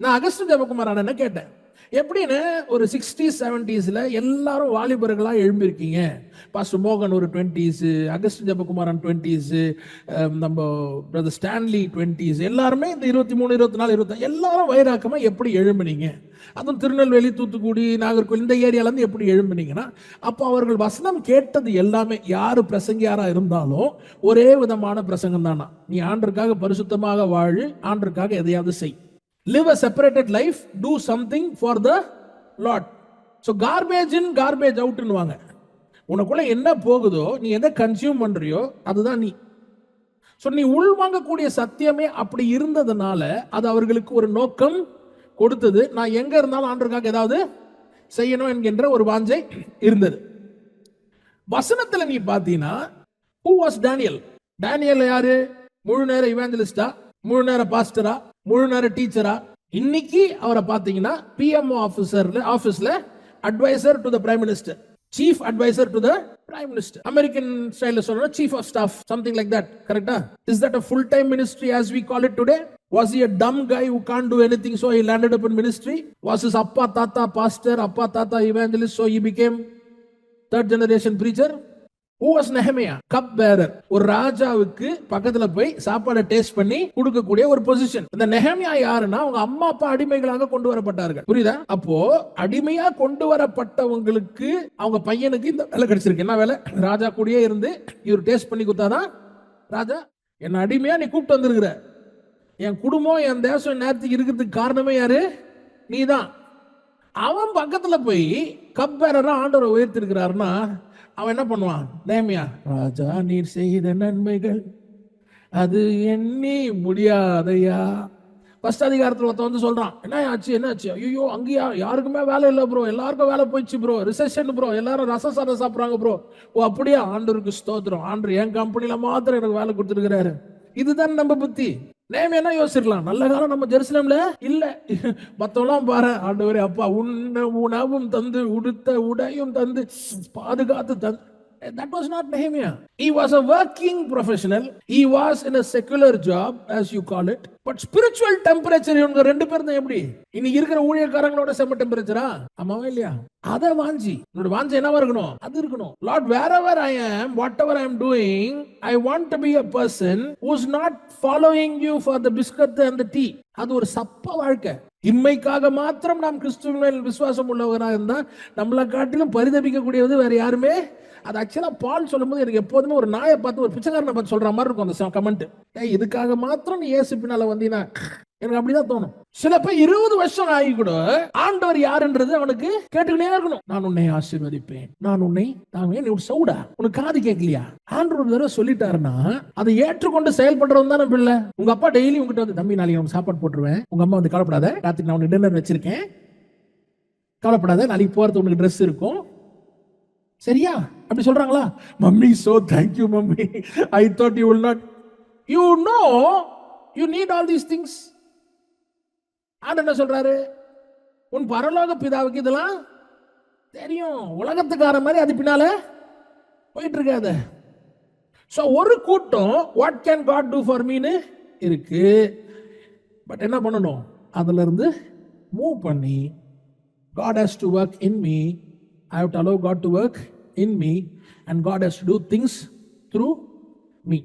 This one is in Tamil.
நான் அகஸ்ட் ஜெபகுமார் அண்ணனை கேட்டேன்? எப்படின்னு ஒரு சிக்ஸ்டி செவன்டிஸ்ல எல்லாரும் வாலிபர்களா எழும்பியிருக்கீங்க. பாஸ்டர் மோகன் ஒரு டுவெண்ட்டீஸு அகஸ்ட் ஜெபகுமாரன் டுவெண்ட்டீஸ் நம்ம பிரதர் ஸ்டான்லி டுவெண்ட்டீஸ் எல்லாருமே இந்த இருபத்தி மூணு இருபத்தி நாலு இருபத்தி எல்லாரும் வைராக்கமா எப்படி எழும்புனீங்க? அதுவும் திருநெல்வேலி தூத்துக்குடி நாகர்கோவில் இந்த ஏரியால இருந்து எப்படி எழும்புனீங்கன்னா அப்போ அவர்கள் வசனம் கேட்டது எல்லாமே யாரு பிரசங்கியாரா இருந்தாலும் ஒரே விதமான பிரசங்கம் தானா? நீ ஆண்டருக்காக பரிசுத்தமாக வாழு ஆண்டருக்காக எதையாவது செய். Live a separated life do something for the lot so garbage in garbage out வாங்க உனக்குள்ள என்ன போகுதோ நீ எதை கன்சியூம் பண்றியோ அதுதான் நீ. ஸோ நீ உள்வாங்கக்கூடிய சத்தியமே அப்படி இருந்ததுனால அது அவர்களுக்கு ஒரு நோக்கம் கொடுத்தது. நான் எங்க இருந்தாலும் ஆண்டருக்காக ஏதாவது செய்யணும் என்கின்ற ஒரு வாஞ்சை இருந்தது. வசனத்துல நீ பார்த்தீங்கன்னா ஹூ வாஸ் டேனியல் டேனியல் யாரு? முழு நேர இவாஞ்சலிஸ்டா முழு நேர பாஸ்டரா முழு நேர டீச்சரா இன்னைக்கு அவரை பார்த்தீங்கன்னா பிஎம்ஓ ஆஃபீஸர்ல ஆஃபீஸ்ல adviser to the prime minister chief adviser to the prime minister American ஸ்டைல சொல்லணும் chief of staff something like that கரெக்டா is that a full time ministry as we call it today was he a dumb guy who can't do anything so he landed up in ministry was his அப்பா தாத்தா pastor அப்பா தாத்தா evangelist so he became third generation preacher who was cup bearer ஒரு ராஜாவுக்கு பக்கத்துல போய் சாப்பாடை டேஸ்ட் பண்ணி கொடுக்கக்கூடிய ஒரு பொசிஷன் இந்த நெஹமியா யாருன்னா அவங்க அம்மா அப்பா அடிமைகளாக கொண்டு வரப்பட்டார்கள். புரியுதா? அப்போ அடிமையா கொண்டு வரப்பட்டவங்களுக்கு அவங்க பையனுக்கு இந்த வேலை கிடைச்சிருக்கு. என்ன வேலை? ராஜா கூடயே இருந்து இவர் டேஸ்ட் பண்ணி கொடுத்தாதான் ராஜா என்ன அடிமையா நீ கூப்பிட்டு வந்திருக்கிற. என் குடும்பம் என் தேசம் நேரத்துக்கு இருக்கிறதுக்கு காரணமே யாரு? நீதான். அவன் பக்கத்துல போய் கப்பேரரா ஆண்டவரை உயர்த்திருக்கிறாருன்னா அவன் என்ன பண்ணுவான்? நேமியா ராஜா நீர் செய்த நன்மைகள். அது எண்ணி முடியாதையா? ஃபர்ஸ்ட் அதிகாரத்தில் ஒருத்தன் வந்து சொல்கிறான் என்ன ஆச்சு என்ன ஆச்சு? ஐயோ அங்கேயா? யாருக்குமே வேலை இல்லை ப்ரோ எல்லாருக்கும் வேலை போயிடுச்சு ப்ரோ ரிசெஷன் ப்ரோ எல்லாரும் ரச சாதம் சாப்பிட்றாங்க ப்ரோ ஓ அப்படியே? ஆண்டவருக்கு ஸ்தோத்திரம். ஆண்டு என் கம்பெனியில் மாத்திரம் எனக்கு வேலை கொடுத்துருக்கிறாரு. இதுதான் நம்ம புத்தி. நேம் என்ன யோசிக்கலாம் நல்ல காலம் நம்ம ஜெருசலம்ல? இல்ல. மத்தவெல்லாம் பாரு ஆண்டவரே அப்பா உன்ன உணவும் தந்து உடுத்த உடையும் தந்து பாதுகாத்து தந்து That was not Nehemiah. He was a working professional. He was in a secular job, as you call it. But spiritual temperature இவங்க ரெண்டு பேரும் தான் எப்படி? இன்னைக்கு இருக்கிற ஊழியக்காரங்களோட செம்ம டெம்பரேச்சரா ஆமாவா இல்லையா? அத வாஞ்சி. என்னோட வாஞ்சி என்னவா இருக்கணும்? அது இருக்கணும். லார்ட் வேர் எவர் ஐ ஆம் whatever I am doing I want to be a person who's not following you for the biscuit and the tea அது ஒரு சப்ப வாழ்க்கை. இம்மைக்காக மாத்திரம் நாம் கிறிஸ்துவின் விசுவாசம் உள்ளவராக இருந்தால் நம்மளை காட்டிலும் பரிதபிக்கக்கூடியது வேற யாருமே? அது ஆக்சுவலாக பால் சொல்லும்போது எனக்கு எப்போதுமே ஒரு நாயை பார்த்து ஒரு பிச்சைக்காரனை பார்த்து சொல்கிற மாதிரி இருக்கும் அந்த கமெண்ட் இதுக்காக மாத்திரம் நீ ஏசு பின்னால் வந்தீங்கன்னா எனக்கு அப்படிதான் தோணும். சில பேர் இருபது வருஷம் ஆகி கூட ஆண்டவர் யாருன்றது அவனுக்கு கேட்டுக்கிட்டே இருக்கணும். நான் உன்னை ஆசீர்வதிப்பேன். நான் உன்னை நான் ஏன் நீ ஒரு சவுடா? உனக்கு காது கேட்கலையா? ஆண்டவர் ஒரு தடவை சொல்லிட்டாருன்னா அதை ஏற்றுக்கொண்டு செயல்படுறவன் தானே பிள்ளை. உங்க அப்பா டெய்லி உங்ககிட்ட வந்து தம்பி நாளைக்கு அவனுக்கு சாப்பாடு போட்டுருவேன். உங்க அம்மா வந்து கவலைப்படாத. ராத்திரி நான் உனக்கு டின்னர் வச்சிருக்கேன். கவலைப்படாத. நாளைக்கு போறது உனக்கு ட்ரெஸ் இருக்கும். சரியா? அப்படி சொல்றாங்களா? Mummy so thank you mummy. I thought you will not you know you need all these things and என்ன சொல்றாரு? உன் பரலோக பிதாவுக்கு இதெல்லாம் தெரியும். உலகத்துக்கார மாதிரி அது பின்னால போயிட்டு இருக்காத. ஸோ ஒரு கூட்டம் what can God do for மீன்னு இருக்கு. பட் என்ன பண்ணணும்? அதுல இருந்து மூவ் பண்ணி God has to work in me I have to allow God to work in me and God has to do things through me